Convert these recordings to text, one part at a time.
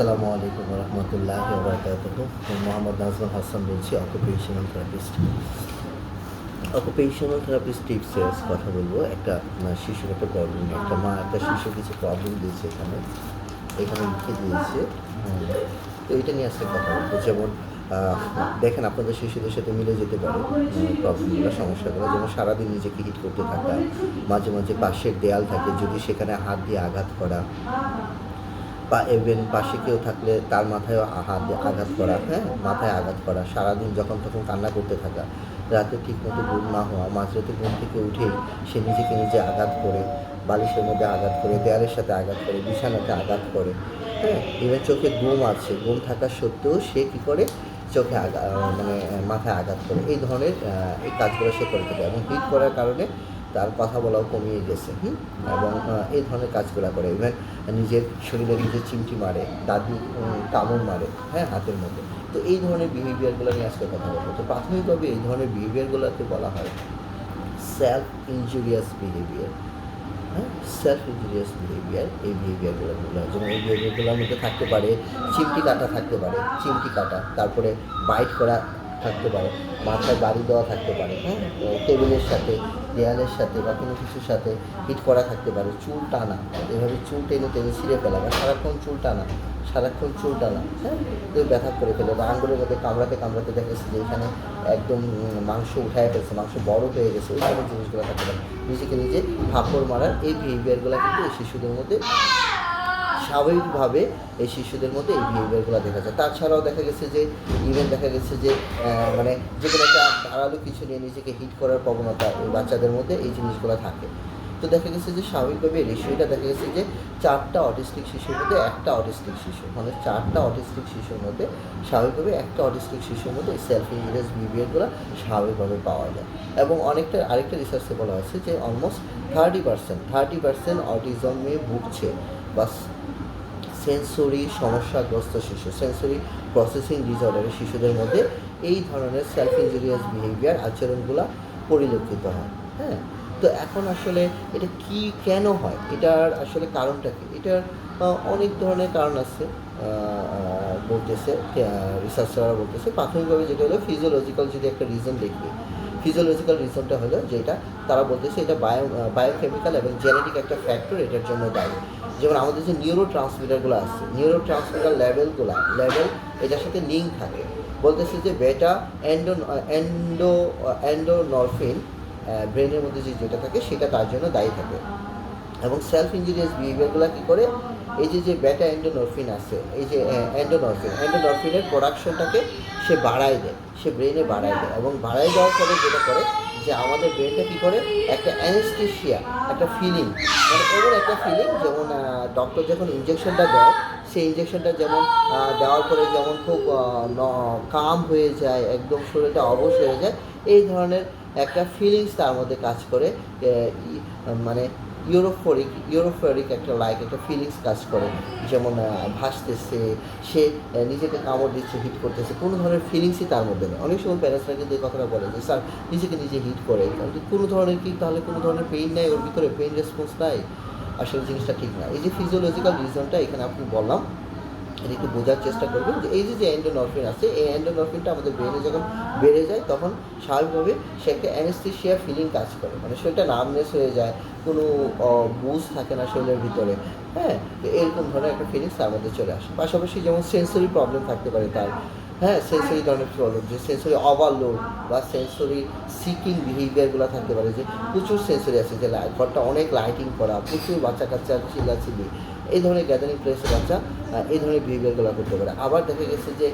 আসসালামু আলাইকুম রহমতুল্লাহ বরকাতুহ মোহাম্মদ নাজমুল হাসান বলছি অকুপেশনাল থেরাপিস্ট অকুপেশনাল থেরাপিস্ট টিপসে কথা বলব। একটা শিশুর একটা প্রবলেম একটা মা, একটা শিশু কিছু প্রবলেম দিয়েছে এখানে। এখানে লিখে দিয়েছে। তো এটা নিয়ে আজকে কথা বলব। যেমন দেখেন, আপনাদের শিশুদের সাথে মিলে যেতে পারে। প্রবলেমগুলো সমস্যাগুলো যেমন সারাদিন নিজেকে হিট করতে থাকা। মাঝে মাঝে পাশের দেয়াল থাকে। যদি সেখানে হাত দিয়ে আঘাত করা। বা ইভেন পাশে কেউ থাকলে তার মাথায় হাত আঘাত করা হ্যাঁ মাথায় আঘাত করা, সারাদিন যখন তখন কান্না করতে থাকা, রাতে ঠিকমতো ঘুম না হওয়া, মাঝরাতে ঘুম থেকে উঠেই সে নিজেকে নিজে আঘাত করে, বালিশের মধ্যে আঘাত করে, দেয়ালের সাথে আঘাত করে, বিছানাতে আঘাত করে হ্যাঁ ইভেন চোখে ঘুম আছে, ঘুম থাকা সত্ত্বেও সে কী করে? চোখে আগা মানে মাথায় আঘাত করে, এই ধরনের এই কাজগুলো সে করে থাকে এবং হিট করার কারণে তার কথা বলাও কমিয়ে গেছে এবং এই ধরনের কাজগুলো করে। ইভেন নিজের শরীরে নিজের চিমটি মারে দাদি কামড় মারে হ্যাঁ হাতের মধ্যে। তো এই ধরনের বিহেভিয়ারগুলো নিয়ে আজকে কথা বলব। তো প্রাথমিকভাবে এই ধরনের বিহেভিয়ারগুলোকে বলা হয় সেলফ ইনজুরিয়াস বিহেভিয়ার হ্যাঁ সেলফ ইঞ্জুরিয়াস বিহেভিয়ার এই বিহেভিয়ারগুলো হয়। যেমন এই বিহেভিয়ারগুলোর মধ্যে থাকতে পারে, চিমটি কাটা থাকতে পারে, চিমটি কাটা, তারপরে বাইট করা থাকতে পারে, মাথায় বাড়ি দেওয়া থাকতে পারে হ্যাঁ? টেবিলের সাথে, দেয়ালের সাথে বা কোনো কিছুর সাথে হিট করা থাকতে পারে, চুল টানা, এভাবে চুল টেনে টেনে ছিঁড়ে ফেলা বা সারাক্ষণ চুল টানা, সারাক্ষণ চুল টানা হ্যাঁ? ব্যথা করে ফেলে বা আঙ্গুলের মধ্যে কামড়াতে কামড়াতে দেখেছে যে এখানে একদম মাংস উঠায় ফেলছে, মাংস বড় হয়ে গেছে, ওই ধরনের জিনিসগুলো থাকতে পারে। নিজেকে নিজে ফাপড় মারার এই বিহেভিয়ারগুলো কিন্তু শিশুদের মধ্যে স্বাভাবিকভাবে এই শিশুদের মধ্যে এই বিহেভিয়ারগুলো দেখা যায়। তাছাড়াও দেখা গেছে যে ইভেন দেখা গেছে যে মানে যে কোনো একটা ধারালো কিছু নিয়ে নিজেকে হিট করার প্রবণতা এই বাচ্চাদের মধ্যে এই জিনিসগুলো থাকে। তো দেখা গেছে যে স্বাভাবিকভাবে রেশিওটা দেখা গেছে যে, চারটা অটিস্টিক শিশুর মধ্যে একটা অটিস্টিক শিশু। মানে চারটা অটিস্টিক শিশুর মধ্যে, স্বাভাবিকভাবে একটা অটিস্টিক শিশুর মধ্যে সেলফ ইনজুরিয়াস বিহেভিয়ারগুলো স্বাভাবিকভাবে পাওয়া যায়। এবং অনেকটা, আরেকটা রিসার্চে বলা হয়েছে যে almost thirty percent thirty percent অটিজমে ভুগছে। বা সেন্সরি সমস্যাগ্রস্ত শিশু, সেন্সরি প্রসেসিং ডিসঅর্ডারের শিশুদের মধ্যে এই ধরনের সেলফ ইনজুরিয়াস বিহেভিয়ার আচরণগুলো পরিলক্ষিত হয় হ্যাঁ? তো এখন আসলে এটা কি কেন হয়? এটার আসলে কারণটা কি? এটার অনেক ধরনের কারণ আছে বলতেছে রিসার্চাররা বলতেছে। প্রাথমিকভাবে যেটা হলো ফিজিওলজিক্যাল যদি একটা রিজন দেখবে ফিজিওলজিক্যাল রিজনটা হলো যেটা তারা বলতেছে এটা বায়ো বায়োকেমিক্যাল এবং জেনেটিক একটা ফ্যাক্টর এটার জন্য দায়ী। যেমন আমাদের যে নিউরো ট্রান্সমিটারগুলো আছে নিউরো ট্রান্সমিটার লেভেলগুলো লেভেল এটার সাথে লিঙ্ক থাকে। বলতেছে যে বেটা এন্ডো এন্ডো এন্ডোনরফিন ব্রেনের মধ্যে যে যেটা থাকে, সেটা তার জন্য দায়ী থাকে। এবং সেলফ ইঞ্জুরিয়াস বিহেভিয়ারগুলো কী করে? এই যে যে বেটা এন্ডোনরফিন আছে, এই যে এন্ডোনরফিন এন্ডোনরফিনের প্রোডাকশনটাকে সে বাড়ায় দেয়। সে ব্রেনে বাড়ায় দেয় এবং বাড়ায় দেওয়ার পরে যেটা করে যে আমাদের ব্রেনটা কী করে? একটা অ্যানেস্থেশিয়া একটা ফিলিং মানে এমন একটা ফিলিং যেমন ডক্টর যখন ইঞ্জেকশনটা দেয়, সেই ইঞ্জেকশনটা যেমন দেওয়ার পরে যেমন খুব কাম হয়ে যায়, একদম শরীরটা অবশ হয়ে যায়, এই ধরনের একটা ফিলিংস তার মধ্যে কাজ করে মানে ইউরোফরিক ইউরোফরিক একটা লাইক, একটা ফিলিংস কাজ করে। যেমন ভাসতেছে, সে নিজেকে কামড় দিচ্ছে, হিট করতেছে, কোনো ধরনের ফিলিংসই তার মধ্যে নেই। অনেক সময় প্যারেন্টসরা কিন্তু এই কথাটা বলে যে, স্যার, নিজেকে নিজে হিট করে। কোনো ধরনের কি, তাহলে কোনো ধরনের পেইন নেয় ওর ভিতরে পেইন রেসপন্স নাই। আসলে জিনিসটা ঠিক না। এই যে ফিজিওলজিক্যাল রিজনটা এখানে আপনি বললাম এটা একটু বোঝার চেষ্টা করবেন যে এই যে যে অ্যান্ডোনরফিন আছে, এই অ্যান্ডোনরফিনটা আমাদের ব্রেনে যখন বেড়ে যায়, তখন স্বাভাবিকভাবে সে একটা অ্যানেস্থেশিয়া ফিলিং কাজ করে। মানে শরীরটা নামনেস হয়ে যায়, কোনো বুঝ থাকে না শরীরের ভিতরে। হ্যাঁ? এরকম ধরনের একটা ফিলিংস তার মধ্যে চলে আসে। পাশাপাশি যেমন সেন্সরি প্রবলেম থাকতে পারে তার। হ্যাঁ? সেন্সরি ধরনের প্রবলেম যে সেন্সরি ওভারলোড বা সেন্সরি সিকিং বিহেভিয়ারগুলো থাকতে পারে, যে প্রচুর সেন্সরি আছে, যে ঘরটা অনেক লাইটিং করা, প্রচুর বাচ্চা কাচ্চা চিল্লাচিল্লি। এই ধরনের গ্যাদারিং প্লেসে বাচ্চা এই ধরনের বিহেভিয়ারগুলো করতে পারে। আবার দেখা গেছে যে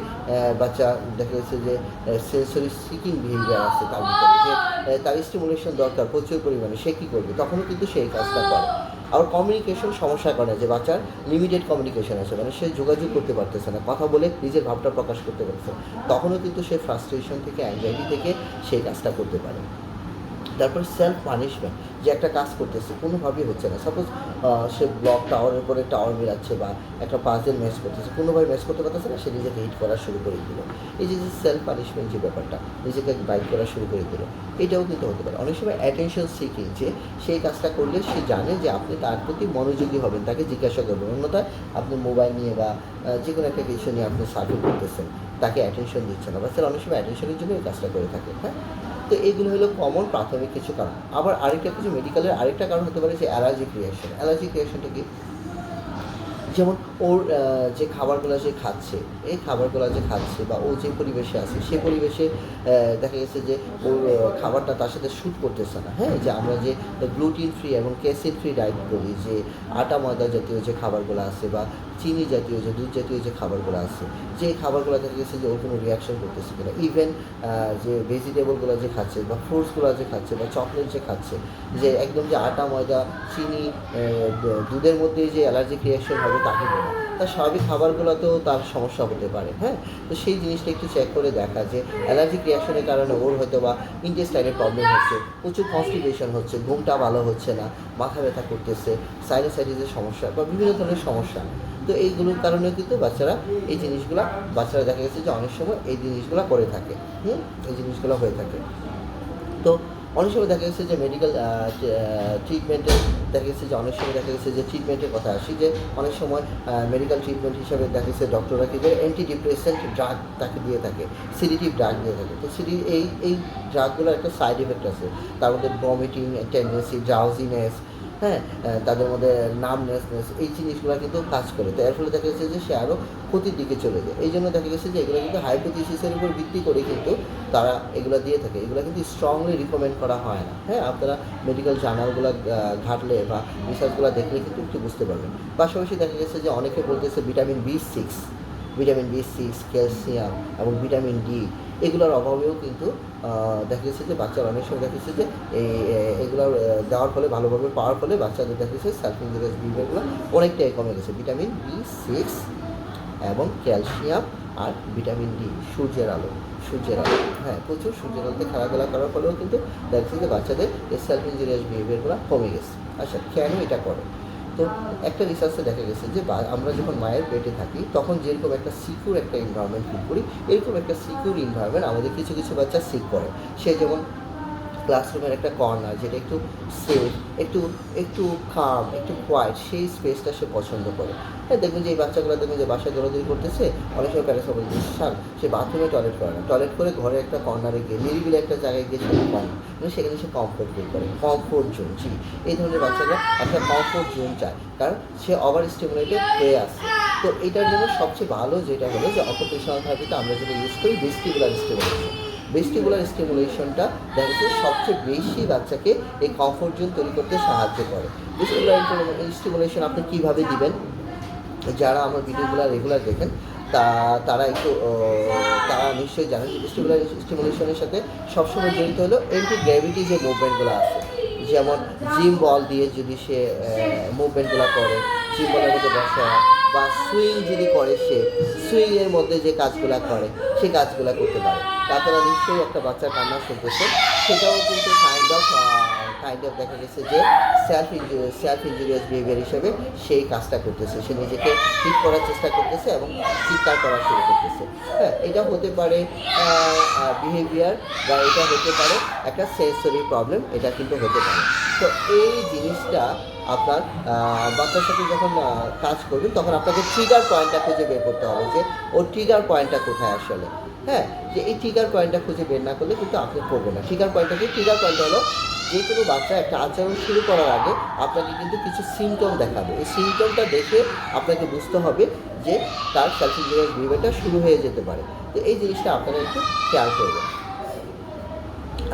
বাচ্চা, দেখা গেছে যে সেন্সরি সিকিং বিহেভিয়ার আছে তার ভিতরে যে তার স্টিমুলেশন দরকার প্রচুর পরিমাণে, সে কী করবে? তখনও কিন্তু সেই কাজটা করে। আবার কমিউনিকেশন সমস্যা করে যে বাচ্চার লিমিটেড কমিউনিকেশন আছে মানে সে যোগাযোগ করতে পারতেছে না, কথা বলে নিজের ভাবটা প্রকাশ করতে পারছে তখনও কিন্তু সে ফ্রাস্ট্রেশন থেকে অ্যাংজাইটি থেকে সেই কাজটা করতে পারে। তারপর সেলফ পানিশমেন্ট যে একটা কাজ করতেছে, কোনোভাবেই হচ্ছে না। সাপোজ সে ব্লক টাওয়ারের উপরে টাওয়ার মেলাচ্ছে বা একটা পাজেল ম্যাচ করতেছে কোনোভাবে ম্যাচ করতে পারতেছে না, সে নিজেকে হিট করা শুরু করে দিল। এই যে যে সেলফ পানিশমেন্ট যে ব্যাপারটা, নিজেকে বাইক করা শুরু করে দিল, এটাও কিন্তু হতে পারে। অনেক সময় অ্যাটেনশন সিকিং যে সেই কাজটা করলে সে জানে যে আপনি তার প্রতি মনোযোগী হবেন, তাকে জিজ্ঞাসা করবেন। অন্যথায় আপনি মোবাইল নিয়ে বা যে কোনো একটা কিছু নিয়ে আপনি সার্ভে করতেছেন, তাকে অ্যাটেনশন দিচ্ছেন না। বাচ্চারা অনেক সময় অ্যাটেনশনের জন্য এই কাজটা করে থাকে হ্যাঁ? তো এইগুলো হলো কমন প্রাথমিক কিছু কারণ। আবার আরেকটা কিছু মেডিকেলের আরেকটা কারণ হতে পারে যে অ্যালার্জিক রিয়াকশন অ্যালার্জিক রিয়াকশনটা কি? যেমন ওর যে খাবারগুলো যে খাচ্ছে, এই খাবারগুলো যে খাচ্ছে বা ও যে পরিবেশে আছে, সে পরিবেশে দেখা গেছে যে ওর খাবারটা তার সাথে শ্যুট করতেছে না। হ্যাঁ যে আমরা যে গ্লুটিন ফ্রি এবং ক্যাসিড ফ্রি ডায়েট করি, যে আটা, ময়দা জাতীয় যে খাবারগুলো আছে বা চিনি জাতীয় যে, দুধ জাতীয় যে খাবারগুলো আছে, যে খাবারগুলো দেখা গেছে যে ওর কোনো রিয়াকশন করতেছে কিনা। ইভেন যে ভেজিটেবলগুলো যে খাচ্ছে বা ফ্রুটসগুলো যে খাচ্ছে বা চকলেট যে খাচ্ছে, যে একদম যে আটা, ময়দা, চিনি দুধের মধ্যে যে অ্যালার্জিক রিয়াকশন হবে তা কিন্তু তার স্বাভাবিক খাবারগুলোতেও তার সমস্যা হতে পারে হ্যাঁ? তো সেই জিনিসটা একটু চেক করে দেখা যে অ্যালার্জিক রিয়াকশনের কারণে ওর হয়তো বা ইন্টেস্টাইনের প্রবলেম হচ্ছে, প্রচুর কনস্টিপেশন হচ্ছে, ঘুমটা ভালো হচ্ছে না, মাথা ব্যথা করতেছে সাইনোসাইটিসের সমস্যা বা বিভিন্ন ধরনের সমস্যা। তো এইগুলোর কারণে কিন্তু বাচ্চারা এই জিনিসগুলো, বাচ্চারা দেখা গেছে যে অনেক সময় এই জিনিসগুলো করে থাকে। হুম? এই জিনিসগুলো হয়ে থাকে। তো অনেক সময় দেখা গেছে যে মেডিকেল ট্রিটমেন্টে দেখা গেছে যে অনেক সময় দেখা গেছে যে ট্রিটমেন্টের কথা আসি যে অনেক সময় মেডিকেল ট্রিটমেন্ট হিসাবে দেখা গেছে ডক্টররা কী করে অ্যান্টি ডিপ্রেসেন্ট ড্রাগ তাকে দিয়ে থাকে সিডিটিভ ড্রাগ দিয়ে থাকে। তো সিডি এই এই ড্রাগগুলোর একটা সাইড এফেক্ট আছে। তার মধ্যে ভমিটিং টেন্ডেন্সি ড্রাউজিনেস হ্যাঁ তাদের মধ্যে নামনেসনেস, এই জিনিসগুলো কিন্তু কাজ করে। তো এর ফলে দেখা গেছে যে সে আরও ক্ষতির দিকে চলে যায়। এই জন্য দেখা গেছে যে এগুলো কিন্তু হাইপোথিসিসের উপর ভিত্তি করে কিন্তু তারা এগুলো দিয়ে থাকে। এগুলো কিন্তু স্ট্রংলি রিকমেন্ড করা হয় না। হ্যাঁ আপনারা মেডিকেল জার্নালগুলো ঘাটলে বা রিসার্চগুলো দেখলে কিন্তু একটু বুঝতে পারবেন। পাশাপাশি দেখা গেছে যে অনেকে বলতেছে vitamin B six vitamin B six calcium এবং ভিটামিন ডি এগুলোর অভাবেও কিন্তু দেখা গেছে যে বাচ্চারা অনেক সময় দেখা গেছে যে এই, এ- এগুলো দেওয়ার ফলে, ভালোভাবে পাওয়ার ফলে বাচ্চাদের দেখা গেছে ইঞ্জুরিয়াস বিহেভিয়ারগুলো অনেকটাই কমে গেছে। ভিটামিন বি সিক্স এবং ক্যালসিয়াম আর ভিটামিন ডি সূর্যের আলো সূর্যের আলো। হ্যাঁ প্রচুর সূর্যের আলোতে খেলাধুলা করার ফলেও কিন্তু দেখা যাচ্ছে যে বাচ্চাদের সেলফ ইঞ্জুরিয়াস বিহেভিয়ারগুলো কমে গেছে। আচ্ছা কেন এটা করে? তো একটা রিসার্চে দেখা গেছে যে আমরা যখন মায়ের পেটে থাকি, তখন যেরকম একটা সিকিউর একটা এনভায়রনমেন্ট ফিল করি, এরকম একটা সিকিউর এনভায়রনমেন্ট আমাদের কিছু কিছু বাচ্চা সিক করে। সে যেমন ক্লাসরুমের একটা কর্নার যেটা একটু সেফ একটু একটু কাম একটু কোয়াইট সেই স্পেসটা সে পছন্দ করে। হ্যাঁ দেখবেন যে এই বাচ্চাগুলো দেখবেন যে বাসায় দৌড়াদৌড়ি করতেছে, অনেক সময় প্যারেন্টস বলে যে শান সে বাথরুমে টয়লেট করে না। টয়লেট করে ঘরে একটা কর্নারে গিয়ে, নিরিবিলি একটা জায়গায় গিয়ে সে কম মানে সেখানে সে কমফোর্ট ফিল করে। কমফোর্ট জোন জি, এই ধরনের বাচ্চারা একটা কমফোর্ট জোন চায়। কারণ সে ওভার স্টিমুলেটেড হয়ে আসছে। তো এটার জন্য সবচেয়ে ভালো যেটা হলো যে অকুপেশনাল থেরাপিতে আমরা যেটা ইউজ করি ভেস্টিবুলার স্টিমুলেশন ভেস্টিবুলার স্টিমুলেশনটা দেখা সবচেয়ে বেশি বাচ্চাকে এই কমফোর্ট জোন তৈরি করতে সাহায্য করে। ভেস্টিবুলার স্টিমুলেশন আপনি কীভাবে দিবেন? যারা আমার ভিডিওগুলো রেগুলার দেখেন, তা, তারা একটু তারা নিশ্চয়ই জানেন যে ভেস্টিবুলার স্টিমুলেশনের সাথে সবসময় জড়িত হলো এন্টি গ্র্যাভিটি যে মুভমেন্টগুলো আছে। যেমন জিম বল দিয়ে যদি সে মুভমেন্টগুলো করে জিম বলের মধ্যে বসা বা সুইং যদি করে সে, সুইংয়ের মধ্যে যে কাজগুলো করে সেই কাজগুলো করতে পারে। তাছাড়া নিশ্চয়ই একটা বাচ্চার কান্না শুনতেছে। সেটাও কিন্তু কাইন্ড অফ কাইন্ড অফ দেখা গেছে যে self injurious self injurious behaviour হিসেবে সেই কাজটা করতেছে। সে নিজেকে ঠিক করার চেষ্টা করতেছে এবং চিৎকার করা শুরু করতেছে। হ্যাঁ এটা হতে পারে বিহেভিয়ার বা এটা হতে পারে একটা সেন্সরি প্রবলেম এটা কিন্তু হতে পারে। তো এই জিনিসটা আপনার বাচ্চার সাথে যখন কাজ করবেন, তখন আপনাকে ট্রিগার পয়েন্টটা খুঁজে বের করতে হবে যে, ওর ট্রিগার পয়েন্টটা কোথায় আসলে? হ্যাঁ? যে এই ট্রিগার পয়েন্টটা খুঁজে বের না করলে কিন্তু আপনি করবেন না। ট্রিগার পয়েন্টটা কি? ট্রিগার পয়েন্ট হলো যে কোনো বাচ্চা একটা আচরণ শুরু করার আগে আপনাকে কিন্তু কিছু সিমটম দেখাবে। এই সিমটমটা দেখে আপনাকে বুঝতে হবে যে তার সেলফ বিহেভিয়ারটা শুরু হয়ে যেতে পারে। তো এই জিনিসটা আপনারা একটু খেয়াল করবেন।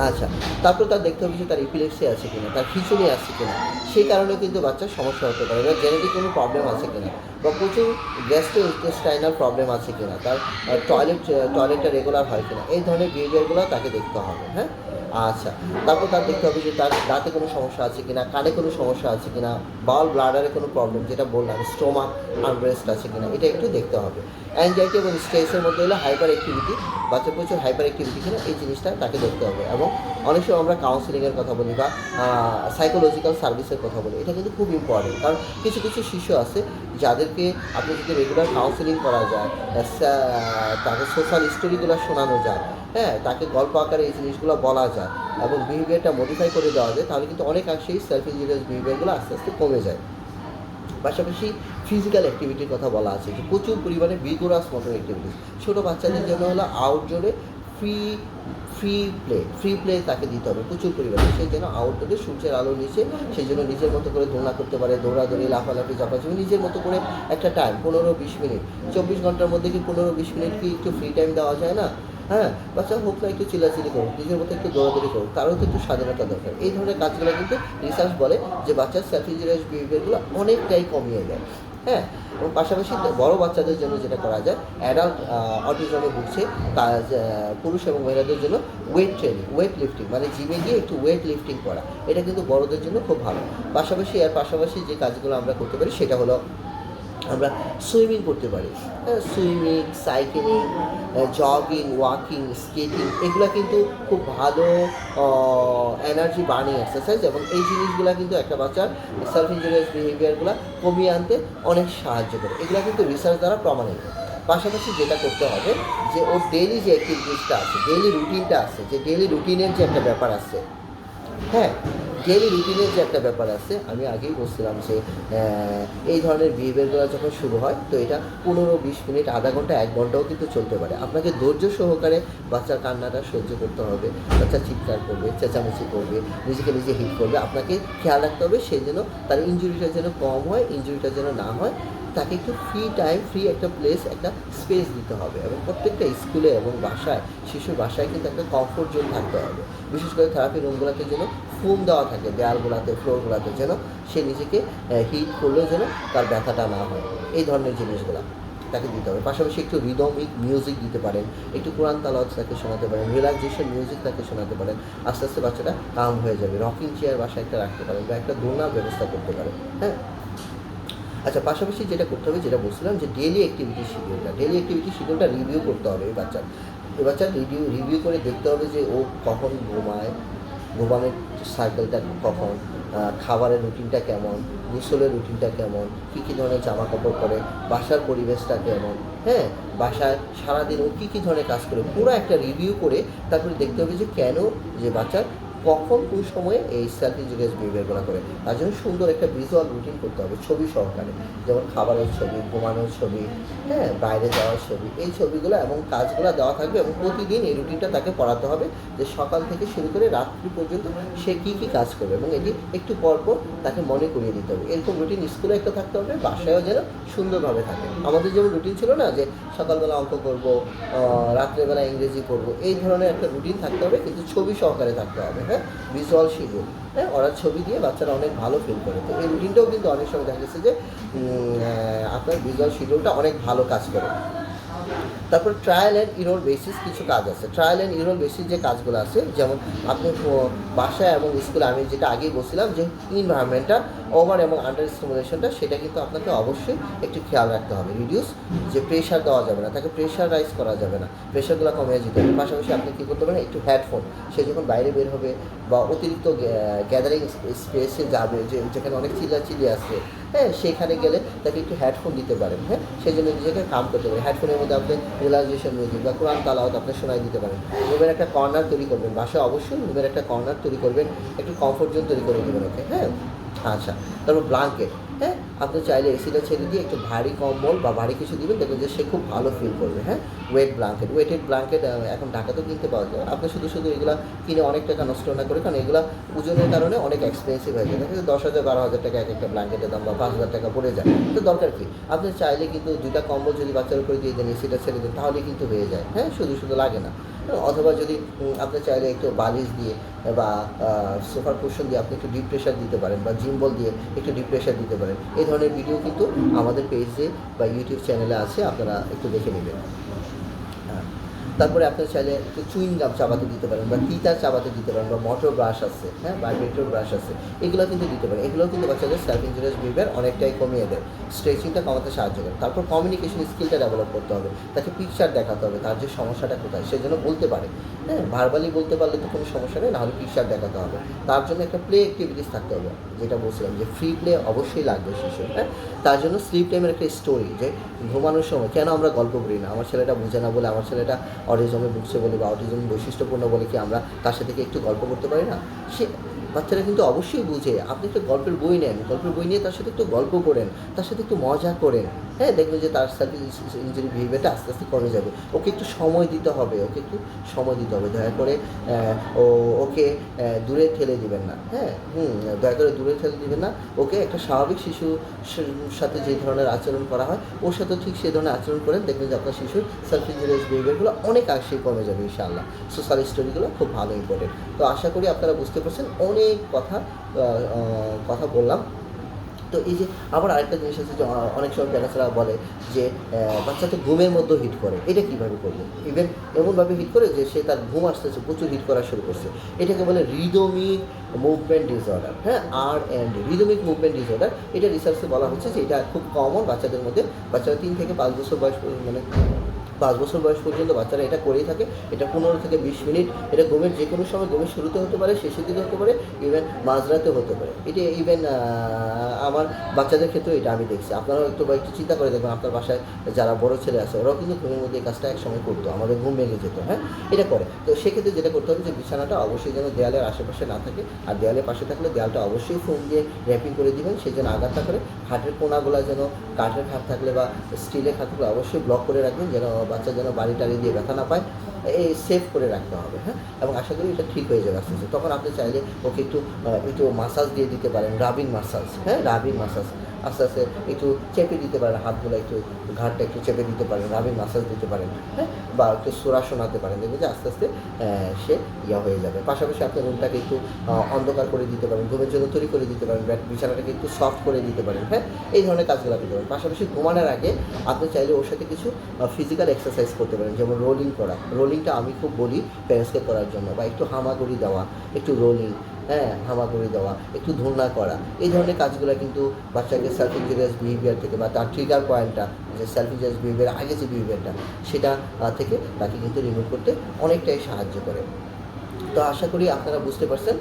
আচ্ছা তারপর তার দেখতে হবে যে তার ইপিলেক্সি আছে কিনা, তার খিচুড়ি আছে কিনা। সেই কারণে কিন্তু বাচ্চার সমস্যা হতে পারে বা জেনেটিক কোনো প্রবলেম আছে কিনা বা প্রচুর গ্যাস্ট্রো ইন্টেস্টাইনাল প্রবলেম আছে কিনা, তার টয়লেট টয়লেটটা রেগুলার হয় কিনা, এই ধরনের বিহেভিয়ারগুলো তাকে দেখতে হবে হ্যাঁ? আচ্ছা তারপর তার দেখতে হবে যে তার দাঁতে কোনো সমস্যা আছে কিনা, কানে কোনো সমস্যা আছে কিনা বাল ব্লাডারে কোনো প্রবলেম যেটা বললাম স্টোমাক আনরেস্ট আছে কিনা, এটা একটু দেখতে হবে। অ্যাংজাইটি এবং স্ট্রেসের মধ্যে হলো হাইপার অ্যাক্টিভিটি বাচ্চা প্রচুর হাইপার অ্যাক্টিভিটি কিনা এই জিনিসটা তাকে দেখতে হবে এবং অনেক সময় আমরা কাউন্সিলিংয়ের কথা বলি বা সাইকোলজিক্যাল সার্ভিসের কথা বলি, এটা কিন্তু খুব ইম্পর্টেন্ট কারণ কিছু কিছু শিশু আছে যাদেরকে আপনি যদি রেগুলার কাউন্সিলিং করা যায় তাকে সোশ্যাল স্টোরিগুলো শোনানো যায় হ্যাঁ তাকে গল্প আকারে এই জিনিসগুলো বলা যায় এবং বিহেভিয়ারটা মডিফাই করে দেওয়া যায়, তাহলে কিন্তু অনেকাংশেই সেলফ ইঞ্জুরিয়াস বিহেভিয়ারগুলো আস্তে আস্তে কমে যায়। পাশাপাশি ফিজিক্যাল অ্যাক্টিভিটির কথা বলা আছে, যে প্রচুর পরিমাণে বিগোরাস মোটর অ্যাক্টিভিটিস ছোটো বাচ্চাদের জন্য হলো আউটডোরে free free play free play তাকে দিতে হবে। প্রচুর পরিমাণে। সেই জন্য আউটডোরে সূর্যের আলো নিচে সেই জন্য নিজের মতো করে দোলনা করতে পারে, দৌড়াদৌড়ি, লাফালাফি চাপাচাপি নিজের মতো করে একটা টাইম পনেরো বিশ মিনিট। চব্বিশ ঘণ্টার মধ্যে কি পনেরো বিশ মিনিট কি একটু ফ্রি টাইম দেওয়া যায় না? হ্যাঁ বাচ্চা হোক না একটু চিল্লাচিলি করুক, নিজের মতো একটু দৌড়াদৌড়ি করুক, তারও তো একটু স্বাধীনতা দরকার। এই ধরনের কাজগুলো কিন্তু রিসার্চ বলে যে বাচ্চার সেলফ ইঞ্জুরিয়াস বিহেভিয়ারগুলো অনেকটাই কমিয়ে দেয়। হ্যাঁ এবং পাশাপাশি বড় বাচ্চাদের জন্য যেটা করা যায় অ্যাডাল্ট অটিজমে ভুগছে পুরুষ এবং মহিলাদের জন্য ওয়েট ট্রেনিং ওয়েট লিফটিং মানে জিমে গিয়ে একটু ওয়েট লিফটিং করা এটা কিন্তু বড়দের জন্য খুব ভালো। পাশাপাশি এর পাশাপাশি যে কাজগুলো আমরা করতে পারি সেটা হলো আমরা সুইমিং করতে পারি। হ্যাঁ swimming, cycling jogging, walking, skating, এগুলো কিন্তু খুব ভালো এনার্জি বার্নিং এক্সারসাইজ এবং এই জিনিসগুলো কিন্তু একটা বাচ্চার সেলফ ইঞ্জুরিয়াস বিহেভিয়ারগুলো কমিয়ে আনতে অনেক সাহায্য করে। এগুলো কিন্তু রিসার্চ দ্বারা প্রমাণিত। পাশাপাশি যেটা করতে হবে যে, ওর ডেলি যে অ্যাক্টিভিটিসটা আছে ডেলি রুটিনটা আছে, যে ডেলি রুটিনের যে একটা ব্যাপার আছে হ্যাঁ ডেলি রুটিনের যে একটা ব্যাপার আছে, আমি আগেই বলছিলাম যে এই ধরনের বিহেভিয়ারগুলো যখন শুরু হয়, তো এটা পনেরো বিশ মিনিট, আধা ঘণ্টা, এক ঘন্টাও কিন্তু চলতে পারে। আপনাকে ধৈর্য সহকারে বাচ্চার কান্নাটা সহ্য করতে হবে, বাচ্চা চিৎকার করবে, চেঁচামেচি করবে, নিজেকে নিজে হিট করবে। আপনাকে খেয়াল রাখতে হবে সেই জন্য তার ইঞ্জুরিটা যেন কম হয় ইঞ্জুরিটা যেন না হয়, তাকে একটু ফ্রি টাইম ফ্রি একটা প্লেস একটা স্পেস দিতে হবে। এবং প্রত্যেকটা স্কুলে এবং বাসায়, শিশুর বাসায় কিন্তু একটা কমফোর্ট জোন থাকতে হবে। বিশেষ করে থেরাপি রুমগুলোতে যেন ফোম দেওয়া থাকে, দেয়ালগুলোতে, ফ্লোরগুলোতে যেন সে নিজেকে হিট করলেও যেন তার ব্যথাটা না হয়। এই ধরনের জিনিসগুলো তাকে দিতে হবে। পাশাপাশি একটু রিদমিক মিউজিক দিতে পারেন, একটু কোরআন তালাওয়াত তাকে শোনাতে পারেন রিল্যাক্সেশন মিউজিক তাকে শোনাতে পারেন, আস্তে আস্তে বাচ্চাটা কাম হয়ে যাবে। রকিং চেয়ার বাসায় একটা রাখতে পারেন বা একটা দোলনার ব্যবস্থা করতে পারেন হ্যাঁ? আচ্ছা পাশাপাশি যেটা করতে হবে, যেটা বলছিলাম যে ডেলি অ্যাক্টিভিটি শিডিউলটা ডেলি অ্যাক্টিভিটি শিডিউলটা রিভিউ করতে হবে এই বাচ্চার। এই বাচ্চার রিভিউ রিভিউ করে দেখতে হবে যে ও কখন ঘুমায় ঘুমানোর সাইকেলটা কখন? খাবারের রুটিনটা কেমন? গোসলের রুটিনটা কেমন? কী কী ধরনের জামা কাপড় পরে? বাসার পরিবেশটা কেমন? হ্যাঁ বাসায় সারাদিন ও কী কী ধরনের কাজ করে? পুরো একটা রিভিউ করে তারপরে দেখতে হবে যে কেন যে বাচ্চার কখন, কোন সময়ে এই সেলফ ইঞ্জুরিয়াস বিহেভিয়ারগুলো করে তার জন্য সুন্দর একটা ভিজুয়াল রুটিন করতে হবে, ছবি সহকারে। যেমন খাবারের ছবি, ঘুমানোর ছবি হ্যাঁ বাইরে যাওয়ার ছবি, এই ছবিগুলো এবং কাজগুলো দেওয়া থাকবে এবং প্রতিদিন এই রুটিনটা তাকে পড়াতে হবে যে সকাল থেকে শুরু করে রাত্রি পর্যন্ত সে কী কী কাজ করবে এবং এটি একটু পর পর তাকে মনে করিয়ে দিতে হবে। এরকম রুটিন স্কুলে একটা থাকতে হবে, বাসায়ও যেন সুন্দরভাবে থাকে। আমাদের যেমন রুটিন ছিল না যে সকালবেলা অঙ্ক করব রাত্রেবেলা ইংরেজি পড়ব, এই ধরনের একটা রুটিন থাকতে হবে, কিন্তু ছবি সহকারে থাকতে হবে হ্যাঁ ভিজুয়াল শিডিউল হ্যাঁ ওরা ছবি দিয়ে বাচ্চারা অনেক ভালো ফিল করে। তো এই রুটিনটাও কিন্তু অনেক সময় দেখা গেছে যে আপনার ভিজুয়াল শিডিউলটা অনেক ভালো কাজ করে। তারপর ট্রায়াল অ্যান্ড ইরোর বেসিস কিছু কাজ আছে। ট্রায়াল অ্যান্ড ইরোর বেসিস যে কাজগুলো আছে, যেমন আপনি বাসায় এবং স্কুলে আমি যেটা আগেই বলছিলাম যে ইনভায়রনমেন্টটা ওভার এবং আন্ডার স্টিমুলেশনটা সেটা কিন্তু আপনাকে অবশ্যই একটু খেয়াল রাখতে হবে। রিডিউস যে প্রেশার দেওয়া যাবে না, তাকে প্রেশারাইজ করা যাবে না। প্রেশারগুলো কমে যেতে হবে। পাশাপাশি আপনি কী করতে পারেন, একটু হেডফোন সে যখন বাইরে বের হবে বা অতিরিক্ত গ্যাদারিং স্পেসে যাবে, যে যেখানে অনেক চিল্লাচিল্লি আছে হ্যাঁ সেখানে গেলে তাকে একটু হেডফোন দিতে পারেন হ্যাঁ? সেই জন্য নিজেকে কাম করতে পারেন। হেডফোনের মধ্যে আপনি রিলাইজেশন মিউজিক বা কোরআন তালাওয়াত আপনি শোনাই দিতে পারেন। রুমের একটা কর্নার তৈরি করবেন বাসায় অবশ্যই রুমের একটা কর্নার তৈরি করবেন, একটু কমফোর্ট জোন তৈরি করে দেবেন ওকে হ্যাঁ? আচ্ছা তারপর ব্লাঙ্কেট হ্যাঁ? আপনি চাইলে এসিটা ছেড়ে দিয়ে একটু ভারী কম্বল বা ভারী কিছু দিবেন, দেখবেন যে সে খুব ভালো ফিল করবে হ্যাঁ? ওয়েট ব্লাঙ্কেট ওয়েটেড ব্লাঙ্কেট এখন ঢাকাতেও কিনতে পাওয়া যায়। আপনি শুধু শুধু এগুলো কিনে অনেক টাকা নষ্ট না করে, কারণ এগুলো ওজনের কারণে অনেক এক্সপেন্সিভ হয়ে যায়। যায় দশ হাজার, বারো হাজার টাকা এক একটা ব্ল্যাঙ্কেটের দাম বা পাঁচ হাজার টাকা পড়ে যায়। তো দরকার কি? আপনি চাইলে কিন্তু দুটা কম্বল যদি বাচ্চার উপরে দিয়ে দেন এসিটা ছেড়ে দেন, তাহলে কিন্তু হয়ে যায় হ্যাঁ? শুধু শুধু লাগে না। অথবা যদি আপনি চাইলে একটু বালিশ দিয়ে বা সোফার কুশন দিয়ে আপনি একটু ডিপ প্রেশার দিতে পারেন বা জিম্বল দিয়ে একটু ডিপ প্রেশার দিতে পারেন। এই ধরনের ভিডিও কিন্তু আমাদের পেজে বা ইউটিউব চ্যানেলে আছে আপনারা একটু দেখে নেবেন। তারপরে আপনি চাইলে চুইং গাম চাবাতে দিতে পারেন, বা তিতা চাবাতে দিতে পারেন, বা মটর ব্রাশ আছে হ্যাঁ বা ভাইব্রেটর ব্রাশ আছে, এগুলো কিন্তু দিতে পারেন। এগুলো কিন্তু বাচ্চাদের সেলফ ইঞ্জুরিয়াস বিহেভিয়ার অনেকটাই কমিয়ে দেয়। স্ট্রেচিংটা কমাতে সাহায্য করে। তারপর কমিউনিকেশন স্কিলটা ডেভেলপ করতে হবে। তাকে পিকচার দেখাতে হবে, তার যে সমস্যাটা কোথায়, সে যেন বলতে পারে। হ্যাঁ ভার্বালি বলতে পারলে তো কোনো সমস্যা নেই, নাহলে পিকচার দেখাতে হবে। তার জন্য একটা প্লে অ্যাক্টিভিটিস থাকতে হবে, যেটা বলছিলাম যে ফ্রি প্লে অবশ্যই লাগবে শিশু হ্যাঁ? তার জন্য স্লিপ টাইমের একটা স্টোরি যে ঘুমানোর সময়, কেন আমরা গল্প করি না? আমার ছেলেটা বুঝে না বলে আমার ছেলেটা অটিজমে ভুগছে বলে বা অটিজম বৈশিষ্ট্যপূর্ণ বলে কি আমরা তার সাথে একটু গল্প করতে পারি না? সে বাচ্চারা কিন্তু অবশ্যই বুঝে। আপনি একটু গল্পের বই নেন। গল্পের বই নিয়ে তার সাথে একটু গল্প করেন, তার সাথে একটু মজা করেন। হ্যাঁ দেখবেন যে তার সাথে ইঞ্জুরি বিহেভিয়ারটা আস্তে আস্তে কমে যাবে। ওকে একটু সময় দিতে হবে, ওকে একটু সময় দিতে হবে। দয়া করে ও, ওকে দূরে ঠেলে দিবেন না। হ্যাঁ হুম, দয়া করে দূরে ঠেলে দিবেন না। ওকে একটা স্বাভাবিক শিশুর সাথে যে ধরনের আচরণ করা হয়, ওর সাথে ঠিক সেই ধরনের আচরণ করেন দেখবেন যে আপনার শিশুর সেলফ ইঞ্জুরিয়াস বিহেভিয়ারগুলো অনেক আংশেই কমে যাবে, ইনশাআল্লাহ। সোশ্যাল স্টোরিগুলো খুব ভালো ইম্পর্টেন্ট তো আশা করি আপনারা বুঝতে পারছেন। অনেক কথা কথা বললাম। তো এই যে আবার আরেকটা জিনিস আছে যে অনেক সময় প্যারাসরা বলে যে বাচ্চাকে ঘুমের মধ্যে হিট করে। এটা কীভাবে করবে? ইভেন এমনভাবে হিট করে যে, সে তার ঘুম আসতেছে, প্রচুর হিট করা শুরু করছে। এটাকে বলে রিদমিক মুভমেন্ট ডিসঅর্ডার হ্যাঁ? আর অ্যান্ড রিদমিক মুভমেন্ট ডিসঅর্ডার এটা রিসার্চে বলা হচ্ছে যে, এটা খুব কমন বাচ্চাদের মধ্যে। বাচ্চারা তিন থেকে পাঁচ বছর বয়স মানে পাঁচ বছর বয়স পর্যন্ত বাচ্চারা এটা করেই থাকে। এটা পনেরো থেকে বিশ মিনিট। এটা ঘুমের যে কোনো সময়, ঘুমের শুরুতে হতে পারে, শেষের দিকে হতে পারে ইভেন মাঝরাতে হতে পারে। এটা ইভেন আমার বাচ্চাদের ক্ষেত্রেও এটা আমি দেখছি। আপনারাও একটু বা একটু চিন্তা করে দেখবেন, আপনার বাসায় যারা বড় ছেলে আছে, ওরাও কিন্তু ঘুমের মধ্যে এই কাজটা এক সময় করতো। আমাদের ঘুম ভেঙে যেত হ্যাঁ? এটা করে। তো সেক্ষেত্রে যেটা করতে হবে যে, বিছানাটা অবশ্যই যেন দেয়ালের আশেপাশে না থাকে। আর দেয়ালের পাশে থাকলে দেয়ালটা অবশ্যই ফোম দিয়ে র্যাপিং করে দিবেন। সেই জন্য আঘাত না করে। খাটের কোনাগুলো যেন কাঠের খাট থাকলে বা স্টিলের খাট থাকলে অবশ্যই ব্লক করে রাখবেন, যেন বাচ্চা যেন বাড়ি টাড়ি দিয়ে ব্যথা না পায়, এই সেভ করে রাখতে হবে হ্যাঁ? এবং আশা করি এটা ঠিক হয়ে যাবে আস্তে আস্তে। তখন আপনি চাইলে ওকে একটু একটু মাসাজ দিয়ে দিতে পারেন রাবিং মাসাজ হ্যাঁ? রাবিং মাসাজ আস্তে আস্তে একটু চেপে দিতে পারেন, হাতগুলো একটু ঘাটটা একটু চেপে দিতে পারেন রাবিং মাসাজ দিতে পারেন হ্যাঁ? বা একটু সোরা শোনাতে পারেন, দেখবেন যে আস্তে আস্তে সে ইয়া হয়ে যাবে। পাশাপাশি আপনি রুমটাকে একটু অন্ধকার করে দিতে পারেন, ঘুমের জন্য তৈরি করে দিতে পারেন বিছানাটাকে একটু সফট করে দিতে পারেন হ্যাঁ? এই ধরনের কাজগুলো আপনি করবেন। পাশাপাশি ঘুমানোর আগে আপনি চাইলে ওর সাথে কিছু ফিজিক্যাল এক্সারসাইজ করতে পারেন, যেমন রোলিং করা। রোলিংটা আমি খুব বলি প্যারেন্টসকে করার জন্য, বা একটু হামাগুড়ি দেওয়া, একটু রোলিং হ্যাঁ হামাগুড়ি দেওয়া, একটু ধর্না করা। এই ধরনের কাজগুলো কিন্তু বাচ্চাকে সেলফ ইঞ্জিনিয়াস বিহেভিয়ার থেকে বা তার ট্রিগার পয়েন্টটা যে সেলফ ইঞ্জিনিয়াস বিহেভিয়ার আগে যে বিহেভিয়ারটা সেটা থেকে তাকে কিন্তু রিমুভ করতে অনেকটাই সাহায্য করে। তো আশা করি আপনারা বুঝতে পারছেন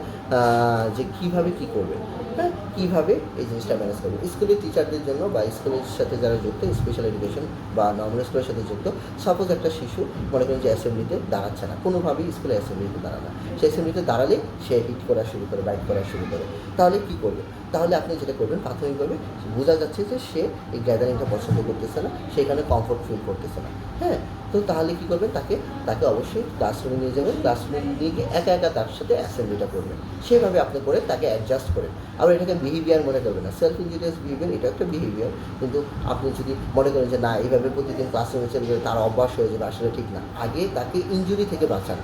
যে কীভাবে কি করবেন। হ্যাঁ কীভাবে এই জিনিসটা ম্যানেজ করবেন স্কুলের টিচারদের জন্য বা স্কুলের সাথে যারা যুক্ত স্পেশাল এডুকেশন বা নর্মাল স্কুলের সাথে যুক্ত সাপোজ একটা শিশু মনে করেন যে অ্যাসেম্বলিতে দাঁড়াচ্ছে না, কোনোভাবেই স্কুলে অ্যাসেম্বলিতে দাঁড়ায় না। সে অ্যাসেম্বলিতে দাঁড়ালে সে হিট করা শুরু করে বাইক করা শুরু করে। তাহলে কী করবে? তাহলে আপনি যেটা করবেন, প্রাথমিকভাবে বোঝা যাচ্ছে যে সে এই গ্যাদারিংটা পছন্দ করতেছে না সেখানে কমফোর্ট ফিল করতেছে না। হ্যাঁ? তো তাহলে কি করবেন? তাকে তাকে অবশ্যই ক্লাসরুমে নিয়ে যাবেন। ক্লাসরুমে নিয়ে গিয়ে একা একা তার সাথে অ্যাসেম্বলিটা করবেন। সেভাবে আপনি করে তাকে অ্যাডজাস্ট করেন। আবার এটাকে বিহেভিয়ার মনে করবেন না। সেলফ ইঞ্জুরিয়াস বিহেভিয়ার এটা একটা বিহেভিয়ার কিন্তু আপনি যদি মনে করেন যে, না, এইভাবে প্রতিদিন ক্লাসরুমে চলে গেলে তার অভ্যাস হয়ে যাবে, আসলে ঠিক না। আগে তাকে ইঞ্জুরি থেকে বাঁচান।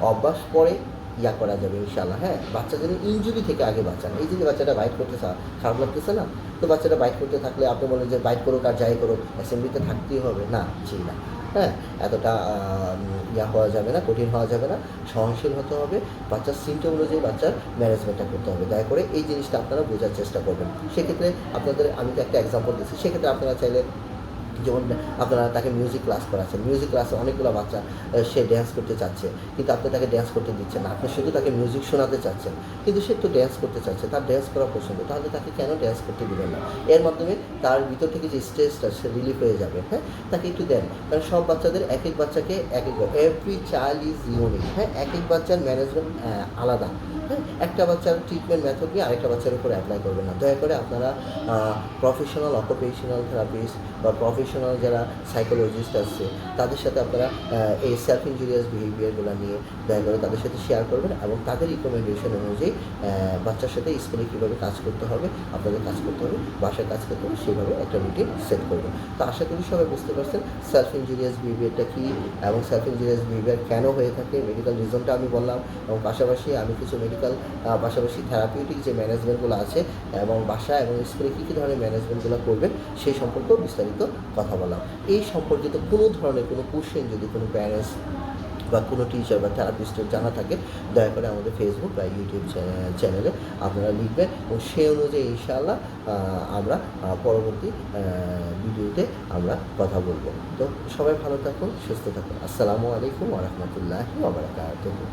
অভ্যাস পরে ইয়া করা যাবে ইনশাল্লাহ হ্যাঁ? বাচ্চা যেন ইঞ্জুরি থেকে আগে বাঁচান। এই যে যে বাচ্চাটা বাইট করতেছে খারাপ লাগতেছে না? তো বাচ্চাটা বাইট করতে থাকলে আপনি বলেন যে বাইট করুক আর যাই করুক অ্যাসেম্বলিতে থাকতেই হবে। না, জি না। হ্যাঁ এতটা ইয়া হওয়া যাবে না, কঠিন হওয়া যাবে না। সহনশীল হতে হবে। বাচ্চার সিমটম অনুযায়ী বাচ্চার ম্যানেজমেন্টটা করতে হবে। দয়া করে এই জিনিসটা আপনারা বোঝার চেষ্টা করবেন। সেক্ষেত্রে আপনাদের, আমি তো একটা এক্সাম্পল দিচ্ছি। সেক্ষেত্রে আপনারা চাইলে যেমন আপনারা তাকে মিউজিক ক্লাস করাচ্ছেন। মিউজিক ক্লাসে অনেকগুলো বাচ্চা সে ড্যান্স করতে চাচ্ছে। কিন্তু আপনি তাকে ড্যান্স করতে দিচ্ছেন না। আপনি শুধু তাকে মিউজিক শোনাতে চাচ্ছেন। কিন্তু সে একটু ড্যান্স করতে চাচ্ছে, তার ড্যান্স করা পছন্দ, তাহলে তাকে কেন ড্যান্স করতে দিবেন না? এর মাধ্যমে তার ভিতর থেকে যে স্ট্রেসটা সে রিলিফ হয়ে যাবে হ্যাঁ? তাকে একটু দেন। কারণ সব বাচ্চাদের এক এক বাচ্চাকে এক এক এভরি চাইল্ড ইজ ইউনিক হ্যাঁ? এক এক বাচ্চার ম্যানেজমেন্ট আলাদা। হ্যাঁ একটা বাচ্চার ট্রিটমেন্ট মেথড নিয়ে আরেকটা বাচ্চার উপর অ্যাপ্লাই করবেন না। দয়া করে আপনারা প্রফেশনাল অকুপেশনাল থেরাপিস্ট বা প্রফেশনাল যারা সাইকোলজিস্ট আছে, তাদের সাথে আপনারা এই সেলফ ইঞ্জুরিয়াস বিহেভিয়ারগুলো নিয়ে দয়া করে তাদের সাথে শেয়ার করবেন এবং তাদের রিকমেন্ডেশন অনুযায়ী বাচ্চার সাথে স্কুলে কীভাবে কাজ করতে হবে, আপনাদের কাজ করতে হবে, বাসায় কাজ করতে হবে, সেভাবে একটা রুটিন সেট করবেন। তো আশা করি সবাই বুঝতে পারছেন সেলফ ইঞ্জুরিয়াস বিহেভিয়ারটা কী এবং সেলফ ইঞ্জুরিয়াস বিহেভিয়ার কেন হয়ে থাকে মেডিকেল রিজনটা আমি বললাম এবং পাশাপাশি আমি কিছু মেডিকেল পাশাপাশি থেরাপিউটিক যে ম্যানেজমেন্টগুলো আছে এবং বাসা এবং স্কুলে কী কী ধরনের ম্যানেজমেন্টগুলো করবেন, সেই সম্পর্কেও বিস্তারিত কথা বললাম। এই সম্পর্কিত কোনো ধরনের কোনো কোশ্চেন যদি কোনো প্যারেন্টস বা কোনো টিচার বা থেরাপিস্টের জানা থাকে, দয়া করে আমাদের ফেসবুক বা ইউটিউব চ্যানেলে আপনারা লিখবেন এবং সেই অনুযায়ী ইনশাআল্লাহ আমরা পরবর্তী ভিডিওতে আমরা কথা বলব। তো সবাই ভালো থাকুন, সুস্থ থাকুন। আসসালামু আলাইকুম ওরহমতুল্লাহি ওবরাকাতুহু